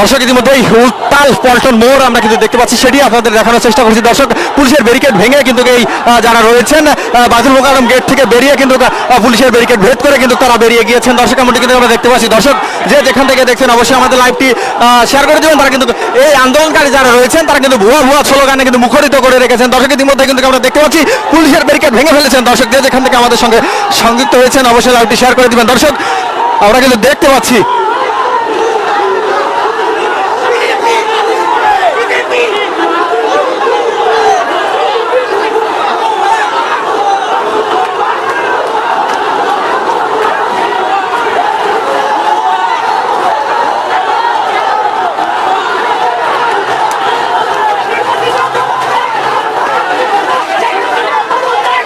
দর্শক, ইতিমধ্যেই উত্তাল পল্টন মোড় আমরা কিন্তু দেখতে পাচ্ছি। সেটি আপনাদের দেখানোর চেষ্টা করছি। দর্শক, পুলিশের ব্যারিকেড ভেঙে কিন্তু এই যারা রয়েছেন বাদুল মোকারম গেট থেকে বেরিয়ে কিন্তু পুলিশের ব্যারিকেড ভেদ করে কিন্তু তারা বেরিয়ে গিয়েছেন। দর্শক, এমনটি কিন্তু আমরা দেখতে পাচ্ছি। দর্শক, যে যেখান থেকে দেখছেন, অবশ্যই আমাদের লাইভটি শেয়ার করে দেবেন। তারা কিন্তু এই আন্দোলনকারী যারা রয়েছেন, তারা কিন্তু ভুয়া ভুয়া স্লোগানে কিন্তু মুখরিত করে রেখেছেন। দর্শক, ইতিমধ্যে কিন্তু আমরা দেখতে পাচ্ছি, পুলিশের ব্যারিকেড ভেঙে ফেলেছেন। দর্শক, যে যেখান থেকে আমাদের সঙ্গে সংযুক্ত হয়েছেন, অবশ্যই লাইভটি শেয়ার করে দিবেন। দর্শক, আমরা কিন্তু দেখতে পাচ্ছি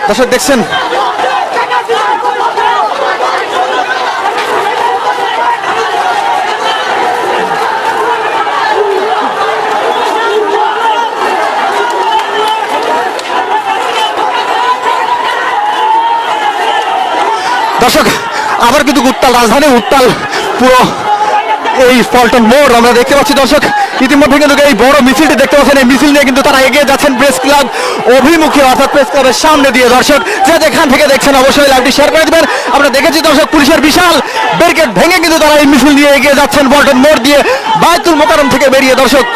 দর্শক দেখছেন? দর্শক আবার কিন্তু উত্তাল রাজধানী উত্তাল পুরো এই ফলটন মোড় আমরা দেখতে পাচ্ছি দর্শক, ইতিমধ্যে কিন্তু এই বড় মিছিলটি দেখতে পাচ্ছেন। এই মিছিল নিয়ে কিন্তু তারা এগিয়ে যাচ্ছেন প্রেস ক্লাব অভিমুখী, অর্থাৎ প্রেস ক্লাবের সামনে দিয়ে। দর্শক, যে যেখান থেকে দেখছেন, অবশ্যই লাইভটি শেয়ার করে দেবেন। আমরা দেখেছি দর্শক, পুলিশের বিশাল ব্যারিকেড ভেঙে কিন্তু তারা এই মিছিল নিয়ে এগিয়ে যাচ্ছেন। ফলটন মোড় দিয়ে বায়তুল মোকারম থেকে বেরিয়ে। দর্শক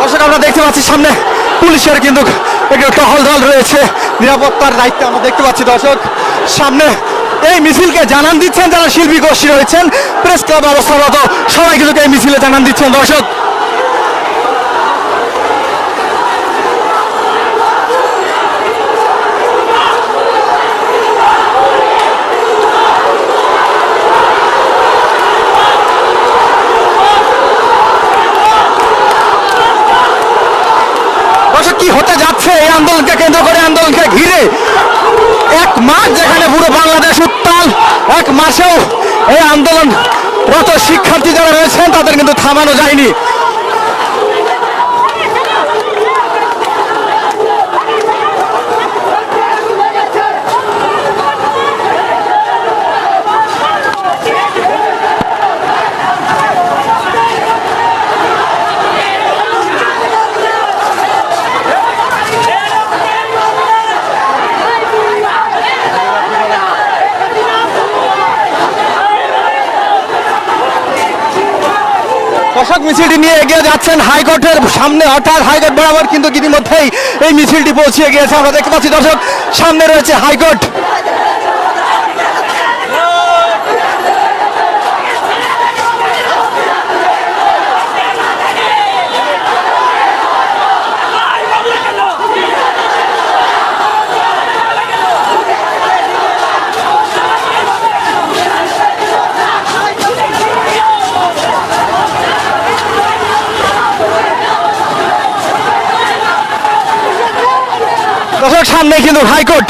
দর্শক আমরা দেখতে পাচ্ছি সামনে পুলিশের কিন্তু একটু টহল দল রয়েছে। নিরাপত্তার দায়িত্বে আমরা দেখতে পাচ্ছি, দর্শক। সামনে এই মিছিলকে জানান দিচ্ছেন যারা শিল্পী গোষ্ঠী রয়েছেন, প্রেস ক্লাব অবস্থারত সবাই কিন্তু এই মিছিলে জানান দিচ্ছেন, দর্শক দর্শক কি হতে যাচ্ছে এই আন্দোলনকে কেন্দ্র করে? আন্দোলনকে ঘিরে এক মাস যেখানে পুরো বাংলাদেশ উত্তাল, এক মাসেও এই আন্দোলন রত শিক্ষার্থী যারা রয়েছেন, তাদের কিন্তু থামানো যায়নি। দর্শক মিছিলটি নিয়ে এগিয়ে যাচ্ছেন হাইকোর্টের সামনে, অর্থাৎ হাইকোর্ট বরাবর কিন্তু ইতিমধ্যেই এই মিছিলটি পৌঁছে গিয়েছে। আমরা দেখতে পাচ্ছি দর্শক, সামনে রয়েছে হাইকোর্ট দর্শক সামনে কিন্তু হাইকোর্ট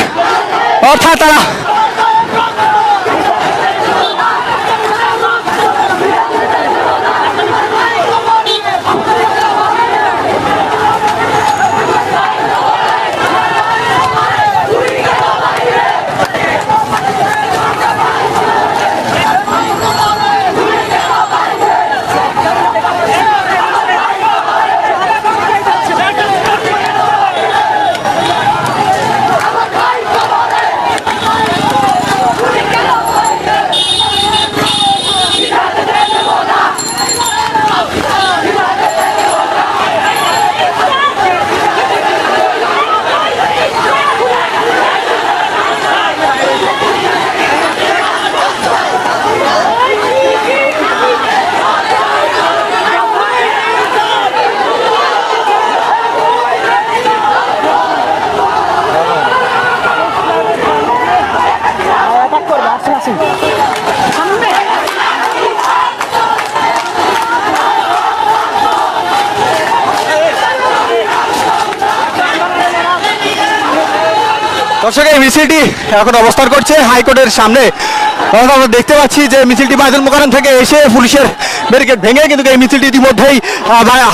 অর্থাৎ তারা দর্শক, এই মিছিলটি এখন অবস্থান করছে হাইকোর্টের সামনে। আমরা দেখতে পাচ্ছি যে মিছিলটি বাইদুল মোকারম থেকে এসে পুলিশের ব্যারিকেড ভেঙে কিন্তু এই মিছিলটি ইতিমধ্যেই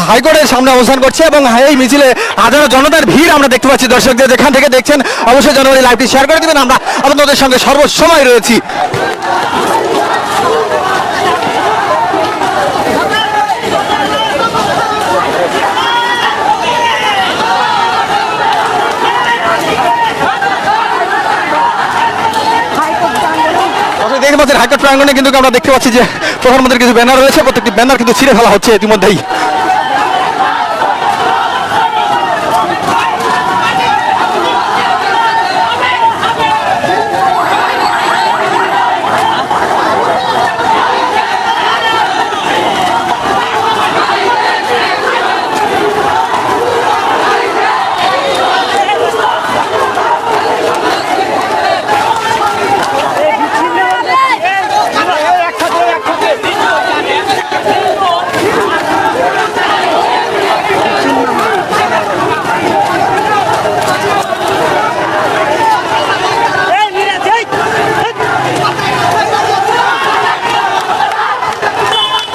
হাইকোর্টের সামনে অবস্থান করছে এবং এই মিছিলে হাজারো জনতার ভিড় আমরা দেখতে পাচ্ছি। দর্শকদের যেখান থেকে দেখছেন, অবশ্যই জানুয়ারি লাইভটি শেয়ার করে দেবেন। আমরা আপনাদের সঙ্গে সর্বসময় রয়েছি। পাচ্ছেন হাইকোর্ট প্রাঙ্গনে কিন্তু আমরা দেখতে পাচ্ছি যে প্রধানমন্ত্রীর কিছু ব্যানার রয়েছে, প্রত্যেকটি ব্যানার কিন্তু ছিঁড়ে ফেলা হচ্ছে ইতিমধ্যেই।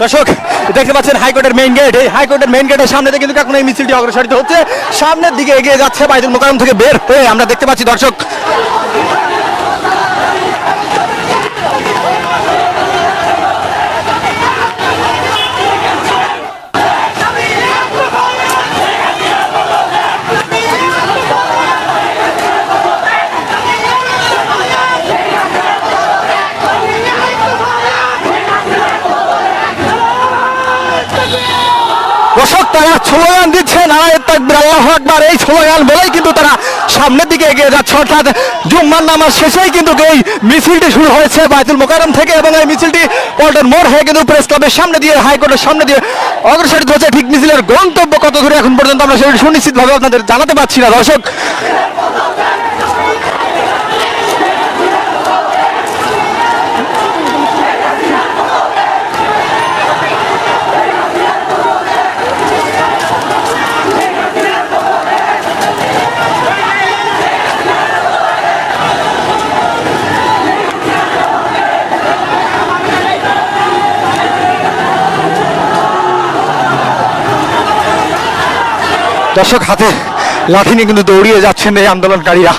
দর্শক, দেখতে পাচ্ছেন হাইকোর্টের মেইন গেট এই হাইকোর্টের মেইন গেটের সামনে কিন্তু এখন এই মিছিলটি অগ্রসরিত হচ্ছে। সামনের দিকে এগিয়ে যাচ্ছে বাইদুল মোকারম থেকে বের হয়ে আমরা দেখতে পাচ্ছি দর্শক। তারা স্লোগান দিচ্ছে, নারায়ণ তাকবির, আল্লাহ এই স্লোগান বলেই কিন্তু তারা সামনের দিকে এগিয়ে যাচ্ছে। অর্থাৎ জুম্মার নামাজ শেষেই কিন্তু এই মিছিলটি শুরু হয়েছে বাইতুল মোকারম থেকে এবং এই মিছিলটি পল্টন মোড় হয়ে কিন্তু প্রেস ক্লাবের সামনে দিয়ে, হাইকোর্টের সামনে দিয়ে অগ্রসরিত হচ্ছে ঠিক মিছিলের গন্তব্য কত দূরে এখন পর্যন্ত আমরা সেটি সুনিশ্চিতভাবে আপনাদের জানাতে পারছি না। দর্শক দর্শক হাতে লাঠি নিয়ে কিন্তু দৌড়িয়ে যাচ্ছেন এই আন্দোলনকারীরা।